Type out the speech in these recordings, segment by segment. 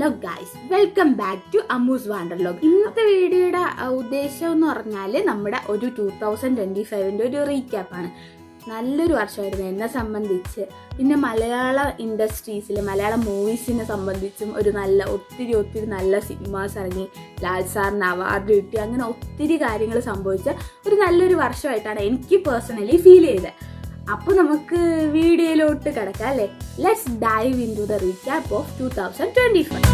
Hello guys welcome back to Ammu's wanderlog ഇന്നത്തെ വീഡിയോയുടെ ഉദ്ദേശം എന്ന് പറഞ്ഞാൽ നമ്മുടെ ഒരു ടൂ തൗസൻഡ് ട്വന്റി ഫൈവിന്റെ ഒരു റീക്യാപ്പാണ് നല്ലൊരു വർഷമായിരുന്നു എന്നെ സംബന്ധിച്ച്. പിന്നെ മലയാള ഇൻഡസ്ട്രീസിൽ മലയാള മൂവീസിനെ സംബന്ധിച്ചും ഒരു നല്ല ഒത്തിരി ഒത്തിരി നല്ല സിനിമാസ് ഇറങ്ങി. ലാൽ സാറിന് അവാർഡ് കിട്ടി. അങ്ങനെ ഒത്തിരി കാര്യങ്ങൾ സംഭവിച്ച ഒരു നല്ലൊരു വർഷമായിട്ടാണ് എനിക്ക് പേഴ്സണലി ഫീൽ ചെയ്തത്. അപ്പോൾ നമുക്ക് വീഡിയോയിലോട്ട് കിടക്കാം അല്ലേ? Let's dive into the recap of two thousand twenty five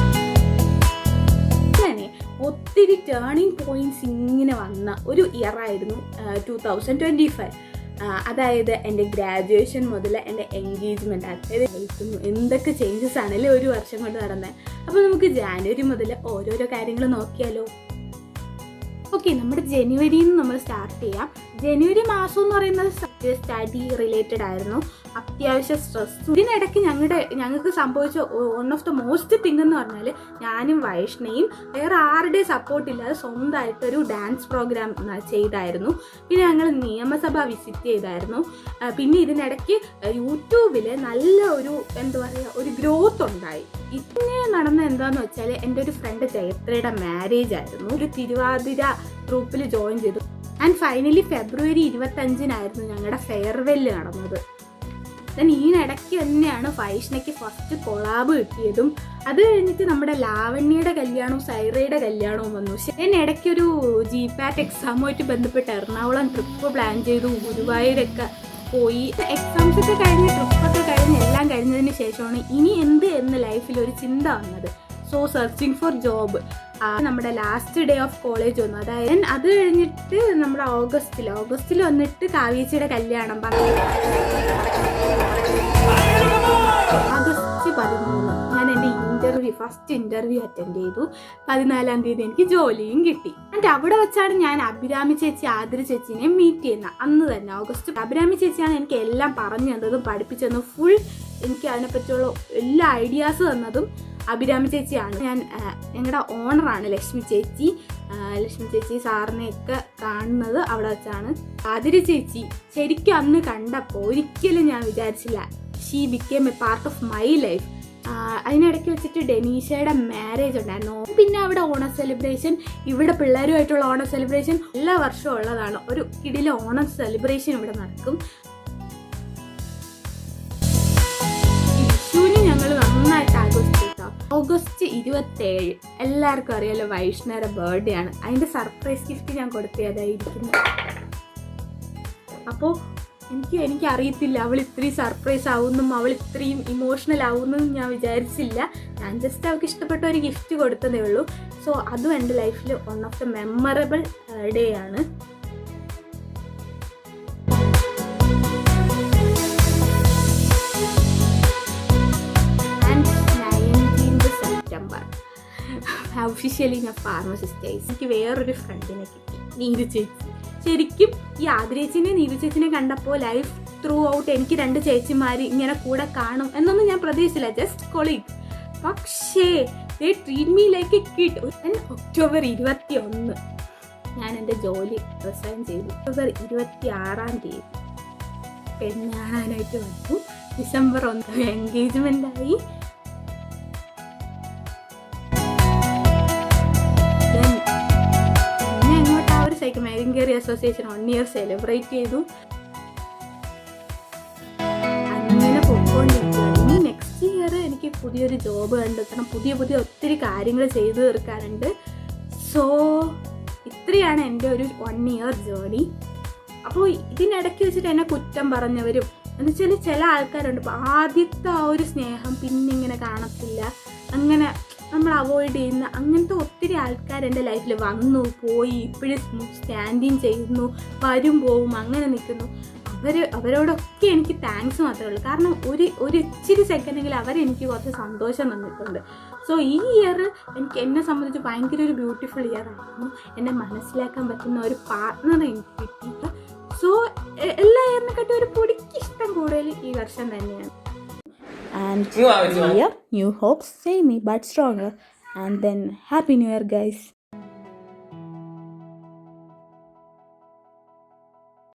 ഒത്തിരി ടേണിംഗ് പോയിന്റ്സ് ഇങ്ങനെ വന്ന ഒരു ഇയർ ആയിരുന്നു ടു തൗസൻഡ് ട്വന്റി ഫൈവ് അതായത് എന്റെ ഗ്രാജുവേഷൻ മുതൽ എന്റെ എൻഗേജ്മെന്റ് അതായത് കേൾക്കുന്നു എന്തൊക്കെ ചേഞ്ചസ് ആണല്ലേ ഒരു വർഷം കൊണ്ട് നടന്നത് അപ്പോൾ നമുക്ക് ജാനുവരി മുതൽ ഓരോരോ കാര്യങ്ങൾ നോക്കിയാലോ. ഓക്കെ നമ്മുടെ ജനുവരിയിൽ നിന്ന് നമ്മൾ സ്റ്റാർട്ട് ചെയ്യാം. ജനുവരി മാസം എന്ന് പറയുന്നത് സ്റ്റഡി റിലേറ്റഡ് ആയിരുന്നു. അത്യാവശ്യം സ്ട്രെസ് ഇതിനിടയ്ക്ക് ഞങ്ങളുടെ ഞങ്ങൾക്ക് സംഭവിച്ച one of the most thing എന്ന് പറഞ്ഞാൽ ഞാനും വൈഷ്ണയും വേറെ ആരുടെ സപ്പോർട്ട് ഇല്ലാതെ സ്വന്തമായിട്ടൊരു ഡാൻസ് പ്രോഗ്രാം ചെയ്തായിരുന്നു. പിന്നെ ഞങ്ങൾ നിയമസഭ വിസിറ്റ് ചെയ്തായിരുന്നു. പിന്നെ ഇതിനിടയ്ക്ക് യൂട്യൂബിൽ നല്ല ഒരു എന്താ പറയുക ഒരു ഗ്രോത്ത് ഉണ്ടായി. ഇതിനെ നടന്ന എന്താന്ന് വെച്ചാൽ എന്റെ ഒരു ഫ്രണ്ട് ജയത്രയുടെ മാരേജ് ആയിരുന്നു. ഒരു തിരുവാതിര ഗ്രൂപ്പിൽ ജോയിൻ ചെയ്തു. ആൻഡ് ഫൈനലി ഫെബ്രുവരി ഇരുപത്തഞ്ചിനായിരുന്നു ഞങ്ങളുടെ ഫെയർവെൽ നടന്നത്. ദെൻ ഈയിടയ്ക്ക് തന്നെയാണ് വൈഷ്ണയ്ക്ക് ഫസ്റ്റ് കൊളാബ് കിട്ടിയതും. അത് കഴിഞ്ഞിട്ട് നമ്മുടെ ലാവണ്യയുടെ കല്യാണവും സൈറയുടെ കല്യാണവും വന്നു. ഞാൻ ഇടയ്ക്കൊരു ജി പാറ്റ് എക്സാമുമായിട്ട് ബന്ധപ്പെട്ട് എറണാകുളം ട്രിപ്പ് പ്ലാൻ ചെയ്തു. ഗുരുവായൂരൊക്കെ പോയി. എക്സാംസ് ഒക്കെ കഴിഞ്ഞ് ട്രിപ്പൊക്കെ കഴിഞ്ഞ് എല്ലാം കഴിഞ്ഞതിന് ശേഷമാണ് ഇനി എന്ത് എന്ന് ലൈഫിൽ ഒരു ചിന്ത വന്നത്. സോ സെർച്ചിങ് ഫോർ ജോബ് നമ്മുടെ ലാസ്റ്റ് ഡേ ഓഫ് കോളേജ് വന്നു. അതായത് അത് കഴിഞ്ഞിട്ട് നമ്മുടെ ഓഗസ്റ്റിൽ ഓഗസ്റ്റിൽ വന്നിട്ട് കാവ്യച്ചിയുടെ കല്യാണം ആഗസ്റ്റ് പതിമൂന്ന് ഞാൻ എന്റെ ഇന്റർവ്യൂ ഫസ്റ്റ് ഇന്റർവ്യൂ അറ്റൻഡ് ചെയ്തു. പതിനാലാം തീയതി എനിക്ക് ജോലിയും കിട്ടി. എന്നിട്ട് അവിടെ വെച്ചാണ് ഞാൻ അഭിരാമി ചേച്ചി ആതിര ചേച്ചിനെ മീറ്റ് ചെയ്യുന്നത്. അന്ന് തന്നെ ഓഗസ്റ്റ് അഭിരാമി ചേച്ചിയാണ് എനിക്ക് എല്ലാം പറഞ്ഞു തന്നതും പഠിപ്പിച്ചതും ഫുൾ എനിക്ക് അതിനെപ്പറ്റിയുള്ള എല്ലാ ഐഡിയാസ് തന്നതും. അഭിരാമി ചേച്ചിയാണ്. ഞാൻ ഞങ്ങളുടെ ഓണറാണ് ലക്ഷ്മി ചേച്ചി. ലക്ഷ്മി ചേച്ചി സാറിനെയൊക്കെ കാണുന്നത് അവിടെ വെച്ചാണ്. അതിരി ചേച്ചി ശരിക്കും അന്ന് കണ്ടപ്പോൾ ഒരിക്കലും ഞാൻ വിചാരിച്ചില്ല she became a part of my life അതിനിടയ്ക്ക് വെച്ചിട്ട് ഡെനീഷയുടെ മാരേജ് ഉണ്ടായിരുന്നു. പിന്നെ അവിടെ ഓണ സെലിബ്രേഷൻ ഇവിടെ പിള്ളേരുമായിട്ടുള്ള ഓണ സെലിബ്രേഷൻ എല്ലാ വർഷവും ഉള്ളതാണ്. ഒരു കിടിലെ ഓണം സെലിബ്രേഷൻ ഇവിടെ നടക്കും. ഓഗസ്റ്റ് ഇരുപത്തേഴ്. എല്ലാവർക്കും അറിയാലോ വൈഷ്ണവരുടെ ബർത്ത്ഡേ ആണ്. അതിന്റെ സർപ്രൈസ് ഗിഫ്റ്റ് ഞാൻ കൊടുത്തതായിരിക്കുന്നു. അപ്പോൾ എനിക്ക് എനിക്ക് അറിയത്തില്ല അവൾ ഇത്രയും സർപ്രൈസ് ആവുന്നും അവൾ ഇത്രയും ഇമോഷണൽ ആവുന്നതും ഞാൻ വിചാരിച്ചില്ല. ഞാൻ ജസ്റ്റ് അവൾക്ക് ഇഷ്ടപ്പെട്ട ഒരു ഗിഫ്റ്റ് കൊടുത്തതേ ഉള്ളൂ. സോ അതും എന്റെ ലൈഫിൽ one of the memorable day ആണ്. ഒഫീഷ്യലി ഞാൻ ഫാർമസിസ്റ്റായി എനിക്ക് വേറൊരു ഫ്രണ്ടിനെ കിട്ടി. നീതു ചേച്ചി. ശരിക്കും ഈ ആദ്രേച്ചിനെ നീതു ചേച്ചിനെ കണ്ടപ്പോൾ ലൈഫ് ത്രൂ ഔട്ട് എനിക്ക് രണ്ട് ചേച്ചിമാർ ഇങ്ങനെ കൂടെ കാണും എന്നൊന്നും ഞാൻ പ്രതീക്ഷിച്ചില്ല. ജസ്റ്റ് കൊളീഗ് പക്ഷേ they treat me like a kid October ഇരുപത്തി ഒന്ന് ഞാൻ എന്റെ ജോലി റിസൈൻ ചെയ്തു. ഒക്ടോബർ ഇരുപത്തി ആറാം തീയതി പെണ്ണാണാനായിട്ട് വന്നു. ഡിസംബർ ഒന്ന് എൻഗേജ്മെന്റ് ഒരു അസോസിയേഷൻ വൺ ഇയർ സെലിബ്രേറ്റ് ചെയ്തു. അങ്ങനെ പൊക്കോണ്ടിരിക്കുകയാണ് ഇനി നെക്സ്റ്റ് ഇയർ എനിക്ക് പുതിയൊരു ജോബ് കണ്ടെത്തണം. പുതിയ പുതിയ ഒത്തിരി കാര്യങ്ങൾ ചെയ്തു തീർക്കാനുണ്ട്. സോ ഇത്രയാണ് എന്റെ ഒരു വൺ ഇയർ ജേണി അപ്പോൾ ഇതിനിടയ്ക്ക് വെച്ചിട്ട് എന്നെ കുറ്റം പറഞ്ഞവരും എന്ന് വെച്ചാൽ ചില ആൾക്കാരുണ്ട്. ഇപ്പോൾ ആദ്യത്തെ ആ ഒരു സ്നേഹം പിന്നെ ഇങ്ങനെ കാണത്തില്ല. അങ്ങനെ നമ്മൾ അവോയ്ഡ് ചെയ്യുന്ന അങ്ങനത്തെ ഒത്തിരി ആൾക്കാർ എന്റെ ലൈഫിൽ വന്നു പോയി ഇപ്പോഴും സ്റ്റാൻഡിങ് ചെയ്യുന്നു വരും പോവും അങ്ങനെ നിൽക്കുന്നു. അവർ അവരോടൊക്കെ എനിക്ക് താങ്ക്സ് മാത്രമേ ഉള്ളൂ. കാരണം ഒരു ഒരു ഇച്ചിരി സെക്കൻഡെങ്കിൽ അവരെനിക്ക് കുറച്ച് സന്തോഷം തന്നിട്ടുണ്ട്. സോ ഈ ഇയർ എനിക്ക് എന്നെ സംബന്ധിച്ച് ഭയങ്കര ഒരു ബ്യൂട്ടിഫുൾ ഇയർ ആയിരുന്നു എന്നെ മനസ്സിലാക്കാൻ പറ്റുന്ന ഒരു പാർട്ട്ണറെ എനിക്ക് കിട്ടിയിട്ട് സോ എല്ലാ ഇയറിനെക്കാട്ടും ഒരു പൊടിക്ക് ഇഷ്ടം കൂടുതൽ ഈ വർഷം തന്നെയാണ്. and new year, new hopes, same but stronger. And then Happy New Year, guys.